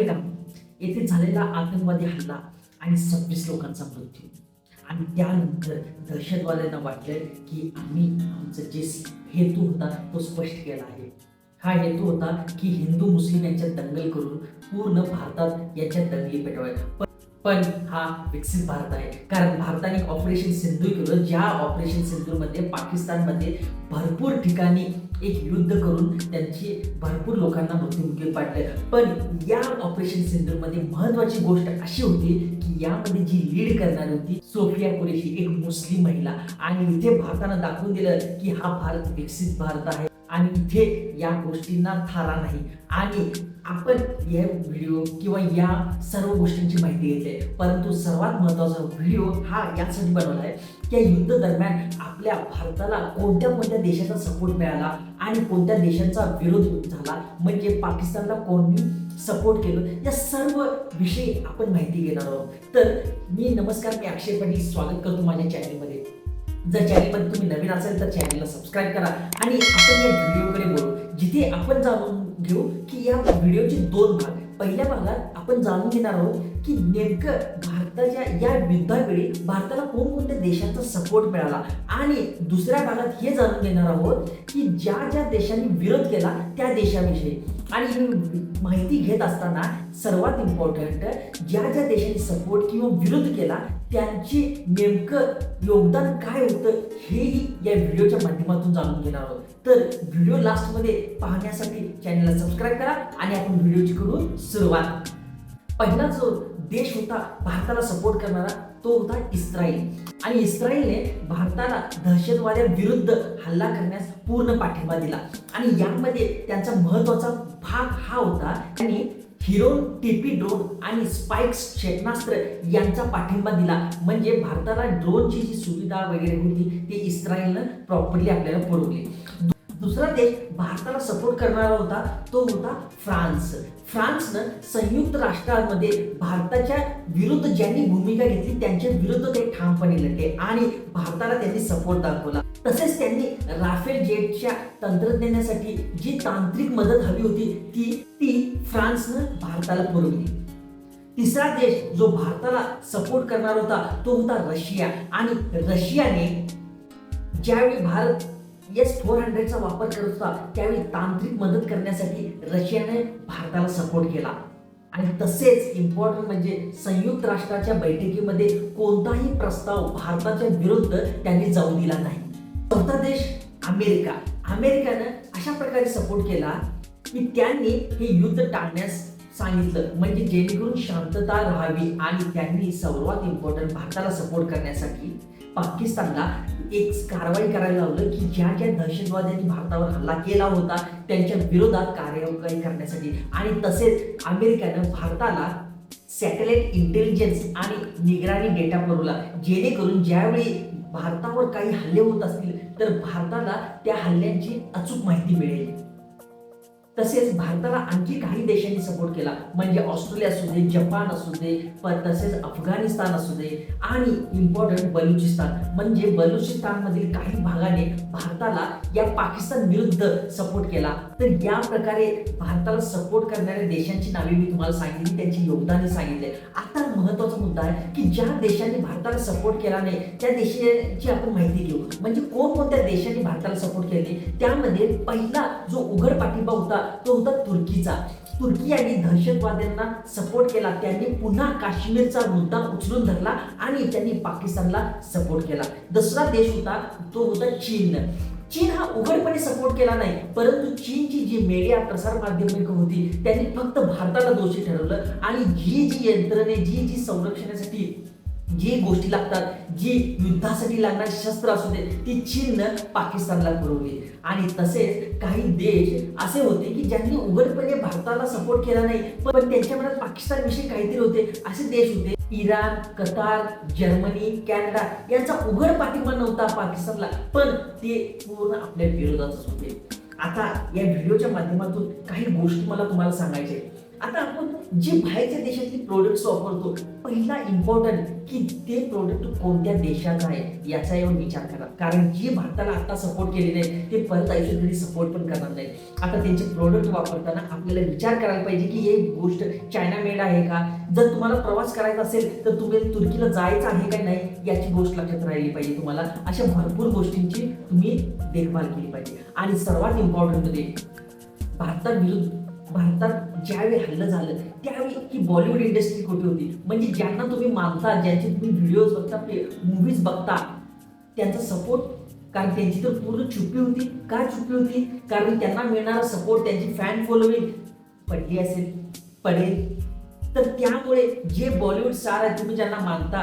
पहलगाम येथे झालेला आतंकवादी हल्ला आणि सव्वीस लोकांचा मृत्यू. आणि त्यानंतर दहशतवाद्यांना वाटलं की आम्ही आमचं जे हेतू होता तो स्पष्ट केला आहे. हा हेतू होता की हिंदू मुस्लिम यांच्यात दंगल करून पूर्ण भारतात याच्यात दंगली पेटवायला. पण- हा विकसित भारत आहे. कारण भारताने ऑपरेशन सिंधू केलं. ज्या ऑपरेशन सिंधूमध्ये पाकिस्तानमध्ये भरपूर ठिकाणी एक युद्ध करून त्यांची भरपूर लोकांना मृत्युमुखी पाडले. पण या ऑपरेशन सिंधूमध्ये महत्वाची गोष्ट अशी होती की यामध्ये जी लीड करणारी होती सोफिया कुरेशी एक मुस्लिम महिला. आणि इथे भारतानं दाखवून दिलं की हा भारत विकसित भारत आहे. आणि इथे या गोष्टींना थारा नाही. आणि आपण या व्हिडिओ किंवा या सर्व गोष्टींची माहिती घेतली परंतु सर्वात महत्त्वाचा व्हिडिओ हा यासाठी बनवला आहे की या युद्ध दरम्यान आपल्या भारताला कोणत्या कोणत्या देशाचा सपोर्ट मिळाला आणि कोणत्या देशांचा विरोध झाला? म्हणजे पाकिस्तानला कोणी सपोर्ट केलं? या सर्व विषयी आपण माहिती घेणार आहोत. तर मी नमस्कार मी अक्षय पाटील. स्वागत करतो माझ्या चॅनलमध्ये जर चॅनलमध्ये तुम्ही नवीन असेल तर चॅनलला सबस्क्राईब करा आणि आपण या व्हिडिओकडे बोलू इथे आपण जाणून घेऊ की या व्हिडिओचे दोन भाग. पहिल्या भागात आपण जाणून घेणार आहोत की नेमकं भारताच्या या युद्धावेळी भारताला कोणकोणत्या देशांचा सपोर्ट मिळाला. आणि दुसऱ्या भागात हे जाणून घेणार आहोत की ज्या ज्या देशांनी विरोध केला त्या देशाविषयी. आणि ही माहिती घेत असताना सर्वात इम्पॉर्टंट ज्या ज्या देशांनी सपोर्ट किंवा विरोध केला त्यांची नेमकं योगदान काय होतं हेही या व्हिडिओच्या माध्यमातून जाणून घेणार आहोत. तर व्हिडिओ लास्टमध्ये पाहण्यासाठी चॅनलला सबस्क्राईब करा आणि आपण व्हिडिओची करू सुरुवात. पहिला जो देश होता भारताला सपोर्ट करणारा तो होता इस्रायल. आणि इस्रायलने भारताला दहशतवाद्यांविरुद्ध हल्ला करण्यास पूर्ण पाठिंबा दिला. आणि यामध्ये त्यांचा महत्त्वाचा भाग हा होता त्यांनी हिरोन टीपी ड्रोन आणि स्पाइक्स क्षेपणास्त्र यांचा पाठिंबा दिला. म्हणजे भारताला ड्रोनची जी सुविधा वगैरे होती ती इस्रायलनं प्रॉपरली आपल्याला पुरवली. दुसरा देश भारताला सपोर्ट करणारा होता तो होता फ्रान्स. फ्रान्सनं संयुक्त राष्ट्रांमध्ये भारताच्या विरुद्ध ज्यांनी भूमिका घेतली त्यांच्या विरुद्ध ते ठामपणे लढले आणि भारताला त्यांनी सपोर्ट दाखवला. तसेच त्यांनी राफेल जेटच्या तंत्रज्ञानासाठी जी तांत्रिक मदत हवी होती ती ती फ्रान्सनं भारताला पुरवली. तिसरा देश जो भारताला सपोर्ट करणार होता तो होता रशिया. आणि रशियाने ज्यावेळी भारत एस फोर हंड्रेडचा वापर करत होता. त्यावेळी तांत्रिक मदत करण्यासाठी रशियाने भारताला सपोर्ट केला. आणि तसेच इम्पॉर्टंट म्हणजे संयुक्त राष्ट्राच्या बैठकीमध्ये कोणताही प्रस्ताव भारताच्या विरुद्ध त्यांनी जाऊ दिला नाही. चौथा देश अमेरिका. अमेरिकानं अशा प्रकारे सपोर्ट केला की त्यांनी हे युद्ध टाळण्यास सांगितलं. म्हणजे जेणेकरून शांतता राहावी आणि त्यांनी सर्वात इम्पॉर्टंट भारताला सपोर्ट करण्यासाठी पाकिस्तानला एक कारवाई करायला लावलं की ज्या ज्या दहशतवाद्यांनी भारतावर हल्ला केला होता त्यांच्या विरोधात कार्यवाही करण्यासाठी. आणि तसेच अमेरिकेनं भारताला सॅटेलाइट इंटेलिजन्स आणि निगराणी डेटा पुरवला जेणेकरून ज्यावेळी भारतावर काही हल्ले होत असतील तर भारताला त्या हल्ल्यांची अचूक माहिती मिळेल. तसेच भारताला आणखी काही देशांनी सपोर्ट केला. म्हणजे ऑस्ट्रेलिया असू दे जपान असू दे तसेच अफगाणिस्तान असू दे आणि इम्पॉर्टंट बलुचिस्तान. म्हणजे बलुचिस्तानमधील काही भागाने भारताला या पाकिस्तान विरुद्ध सपोर्ट केला. तर या प्रकारे भारताला सपोर्ट करणाऱ्या देशांची नावे मी तुम्हाला सांगितली त्यांची योगदाने सांगितले. आता महत्त्वाचा मुद्दा आहे की ज्या देशांनी भारताला सपोर्ट केला नाही त्या देशाची आपण माहिती घेऊ. म्हणजे कोणकोणत्या देशांनी भारताला सपोर्ट केले त्यामध्ये पहिला जो उघड पाठिंबा होता तो होता तुर्कीचा. तुर्की यांनी दहशतवाद्यांना सपोर्ट केला. त्यांनी पुन्हा काश्मीरचा मुद्दा उचलून धरला आणि त्यांनी पाकिस्तानला सपोर्ट केला. दुसरा देश होता तो होता चीन. चीन हा उघडपणे सपोर्ट केला नाही परंतु चीनची जी मीडिया प्रसार माध्यमिक होती त्यांनी फक्त भारताला दोषी ठरवलं आणि जी जी यंत्रणे जी जी संरक्षणासाठी जी गोष्टी लागतात जी युद्धासाठी लागणारी शस्त्र असू दे ती चीननं पाकिस्तानला पुरवली. आणि तसेच काही देश असे होते की ज्यांनी उघडपणे भारताला सपोर्ट केला नाही पण त्यांच्या मनात पाकिस्तान विषयी काहीतरी होते. असे देश होते इराण कतार जर्मनी कॅनडा यांचा उघड पाठिंबा नव्हता पाकिस्तानला पण ते पूर्ण आपल्या विरोधातच होते. आता या व्हिडिओच्या माध्यमातून काही गोष्टी मला तुम्हाला सांगायचे आता आपण जे बाहेरच्या देशातली प्रोडक्ट्स वापरतो पहिला इम्पॉर्टंट की ते प्रोडक्ट कोणत्या देशाचं आहे याचा येऊन विचार करा. कारण जे भारताला आता सपोर्ट केले नाही ते परत आयुष्यात कधी सपोर्ट पण करणार नाही आता त्यांचे प्रोडक्ट वापरताना आपल्याला विचार करायला पाहिजे की हे गोष्ट चायना मेड आहे का? जर तुम्हाला प्रवास करायचा असेल तर तुम्ही तुर्कीला जायचं आहे का नाही याची गोष्ट लक्षात राहिली पाहिजे तुम्हाला. अशा भरपूर गोष्टींची तुम्ही देखभाल केली पाहिजे. आणि सर्वात इम्पॉर्टंट म्हणजे भारताविरुद्ध भारतात ज्यावेळी हल्लं झालं त्यावेळी ही बॉलिवूड इंडस्ट्री कुठे होती? म्हणजे ज्यांना तुम्ही मानता ज्यांचे तुम्ही व्हिडिओज बघता मूवीज बघता त्यांचा सपोर्ट कारण त्यांची तर पूर्ण चुपी होती. का चुपी होती? कारण त्यांना मिळणारा सपोर्ट त्यांची फॅन फॉलोविंग पडली असेल पडेल. तर त्यामुळे जे बॉलिवूड स्टार आहेत तुम्ही ज्यांना मानता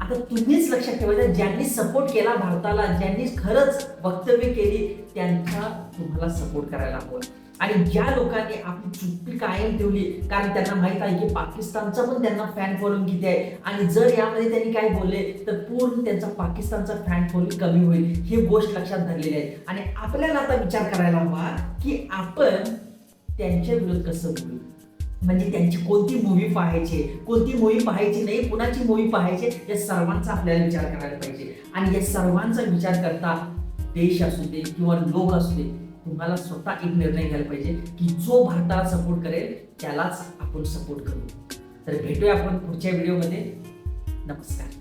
आता तुम्हीच लक्षात ठेवायचं ज्यांनी सपोर्ट केला भारताला ज्यांनी खरंच वक्तव्य केली त्यांचा तुम्हाला सपोर्ट करायला हवं. आणि ज्या लोकांनी आपली चुप्पी कायम ठेवली कारण त्यांना माहीत आहे की पाकिस्तानचा पण त्यांना फॅन फॉलोइंग किती आहे. आणि जर यामध्ये त्यांनी काय बोलले तर पूर्ण त्यांचा पाकिस्तानचा फॅन फॉलोइंग कमी होईल. ही गोष्ट लक्षात धरलेली आहे. आणि आपल्याला आता विचार करायला हवा की आपण त्यांच्या विरोध कसं बोलू? म्हणजे त्यांची कोणती मूवी पाहायची? कोणती मूवी पाहायची नाही कुणाची मूवी पाहायची? या सर्वांचा आपल्याला विचार करायला पाहिजे. आणि या सर्वांचा विचार करता देश असू दे किंवा लोक असू दे तुम्हाला स्वतः एक निर्णय घ्यायला पाहिजे की जो भारताला सपोर्ट करेल त्यालाच आपण सपोर्ट करू. तर भेटूया आपण पुढच्या व्हिडिओमध्ये नमस्कार.